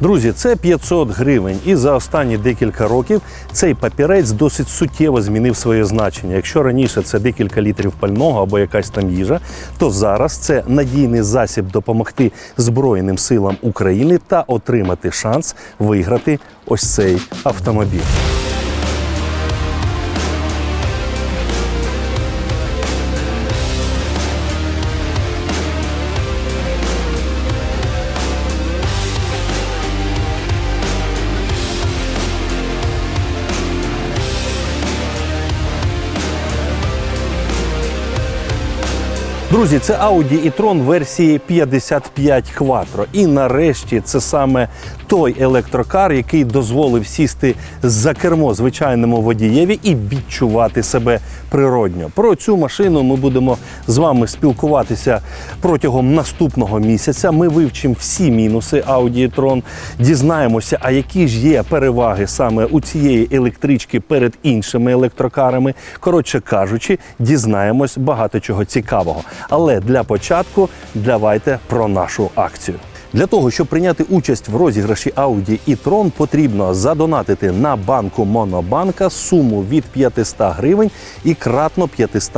Друзі, це 500 гривень, і за останні декілька років цей папірець досить суттєво змінив своє значення. Якщо раніше це декілька літрів пального або якась там їжа, то зараз це надійний засіб допомогти Збройним силам України та отримати шанс виграти ось цей автомобіль. Друзі, це Audi e-tron версії 55 Quattro. І нарешті це саме той електрокар, який дозволив сісти за кермо звичайному водієві і відчувати себе природньо. Про цю машину ми будемо з вами спілкуватися протягом наступного місяця. Ми вивчимо всі мінуси Audi e-tron, дізнаємося, а які ж є переваги саме у цієї електрички перед іншими електрокарами. Коротше кажучи, дізнаємось багато чого цікавого. Але для початку давайте про нашу акцію. Для того, щоб прийняти участь в розіграші Audi e-tron, потрібно задонатити на банку Монобанка суму від 500 гривень і кратно 500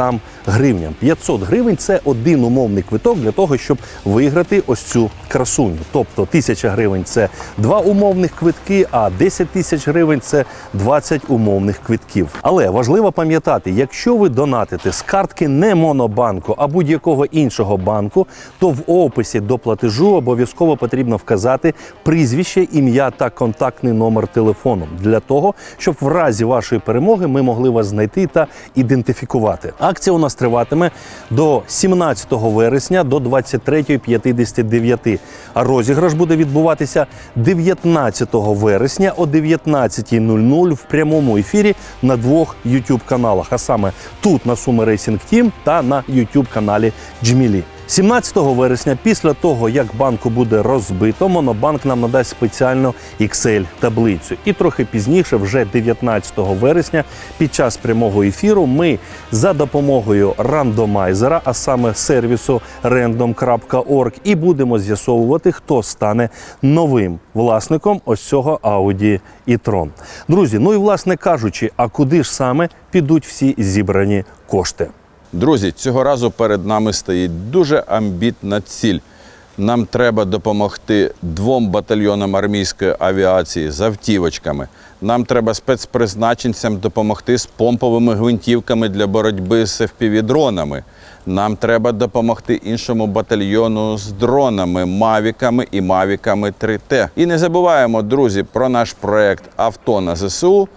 гривням. 500 гривень це один умовний квиток для того, щоб виграти ось цю красуню. Тобто 1000 гривень це два умовних квитки, а 10 тисяч гривень це 20 умовних квитків. Але важливо пам'ятати, якщо ви донатите з картки не Монобанку, а будь-якого іншого банку, то в описі до платежу обов'язково потрібно вказати прізвище, ім'я та контактний номер телефону для того, щоб в разі вашої перемоги ми могли вас знайти та ідентифікувати. Акція у нас триватиме до 17 вересня до 23.59. А розіграш буде відбуватися 19 вересня о 19.00 в прямому ефірі на двох YouTube каналах, а саме тут на Суми Racing Team та на YouTube каналі Джмілі. 17 вересня, після того як банку буде розбито, Монобанк нам надасть спеціальну excel таблицю. І трохи пізніше, вже 19 вересня, під час прямого ефіру, ми за допомогою рандомайзера, а саме сервісу random.org, і будемо з'ясовувати, хто стане новим власником ось цього Audi e-tron. Друзі, ну і власне кажучи, а куди ж саме підуть всі зібрані кошти? Друзі, цього разу перед нами стоїть дуже амбітна ціль. Нам треба допомогти двом батальйонам армійської авіації з автівочками. Нам треба спецпризначенцям допомогти з помповими гвинтівками для боротьби з FPV-дронами. Нам треба допомогти іншому батальйону з дронами, мавіками і мавіками 3T. І не забуваємо, друзі, про наш проект Авто на ЗСУ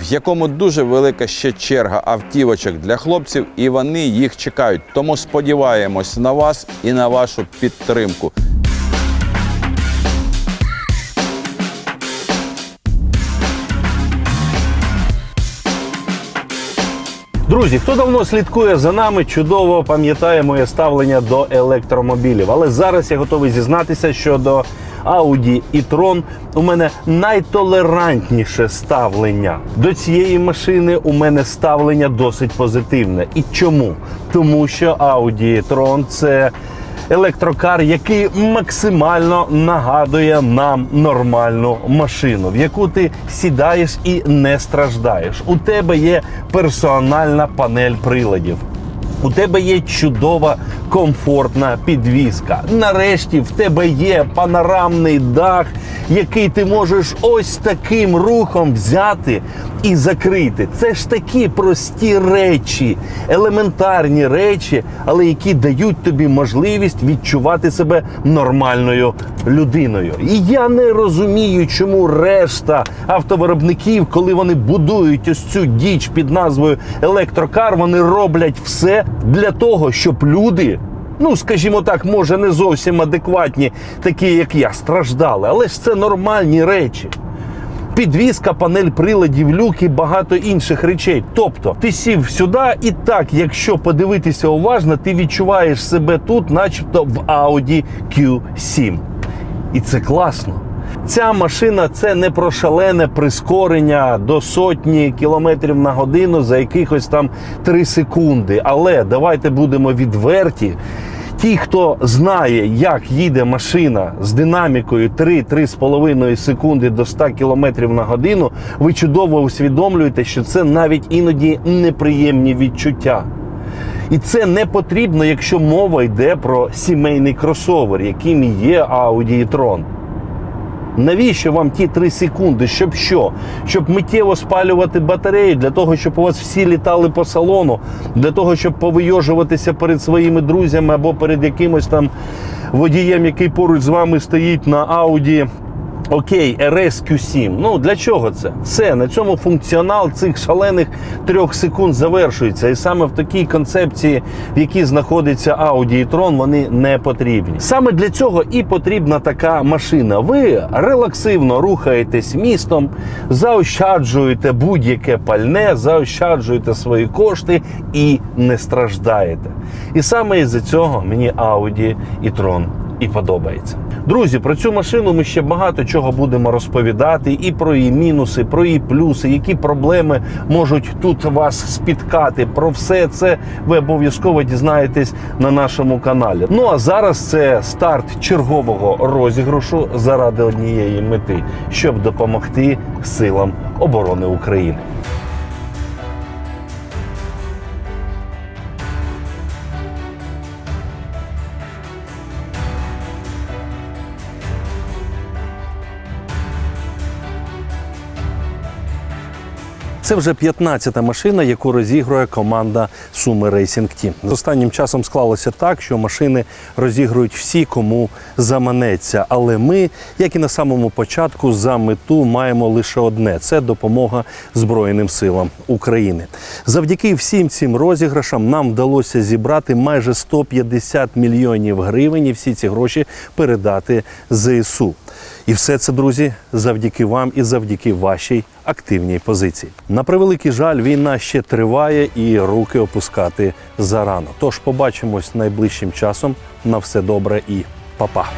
в якому дуже велика ще черга автівочок для хлопців, і вони їх чекають. Тому сподіваємось на вас і на вашу підтримку. Друзі, хто давно слідкує за нами, чудово пам'ятає моє ставлення до електромобілів. Але зараз я готовий зізнатися, що до Audi e-tron у мене найтолерантніше ставлення. До цієї машини у мене ставлення досить позитивне. І чому? Тому що Audi e-tron – це електрокар, який максимально нагадує нам нормальну машину, в яку ти сідаєш і не страждаєш. У тебе є персональна панель приладів. У тебе є чудова комфортна підвізка. Нарешті в тебе є панорамний дах, який ти можеш ось таким рухом взяти і закрити. Це ж такі прості речі, елементарні речі, але які дають тобі можливість відчувати себе нормальною людиною. І я не розумію, чому решта автовиробників, коли вони будують ось цю діч під назвою електрокар, вони роблять все для того, щоб люди. Ну, скажімо так, може не зовсім адекватні, такі як я, страждали, але ж це нормальні речі. Підвізка, панель приладів, люки, багато інших речей. Тобто, ти сів сюди, і так, якщо подивитися уважно, ти відчуваєш себе тут, начебто в Audi Q7. І це класно. Ця машина це не про шалене прискорення до сотні кілометрів на годину за якихось там 3 секунди. Але давайте будемо відверті. Ті, хто знає, як їде машина з динамікою 3-3,5 секунди до 100 км на годину, ви чудово усвідомлюєте, що це навіть іноді неприємні відчуття. І це не потрібно, якщо мова йде про сімейний кросовер, яким є Audi e-tron. Навіщо вам ті 3 секунди? Щоб що? Щоб миттєво спалювати батарею, для того, щоб у вас всі літали по салону, для того, щоб повийожуватися перед своїми друзями або перед якимось там водієм, який поруч з вами стоїть на Audi. Окей, RS Q7. Ну для чого це? Все на цьому функціонал цих шалених трьох секунд завершується. І саме в такій концепції, в якій знаходиться Audi e-tron, вони не потрібні. Саме для цього і потрібна така машина. Ви релаксивно рухаєтесь містом, заощаджуєте будь-яке пальне, заощаджуєте свої кошти і не страждаєте. І саме із-за цього мені Audi e-tron і подобається. Друзі, про цю машину ми ще багато чого будемо розповідати, і про її мінуси, про її плюси, які проблеми можуть тут вас спіткати. Про все це ви обов'язково дізнаєтесь на нашому каналі. Ну а зараз це старт чергового розіграшу заради однієї мети, щоб допомогти силам оборони України. Це вже 15-та машина, яку розігрує команда Суми Racing Team. Останнім часом склалося так, що машини розігрують всі, кому заманеться. Але ми, як і на самому початку, за мету маємо лише одне: це допомога Збройним силам України. Завдяки всім цим розіграшам нам вдалося зібрати майже 150 мільйонів гривень і всі ці гроші передати ЗСУ. І все це, друзі, завдяки вам і завдяки вашій активній позиції. На превеликий жаль, війна ще триває і руки опускати зарано. Тож побачимось найближчим часом. На все добре і па-па.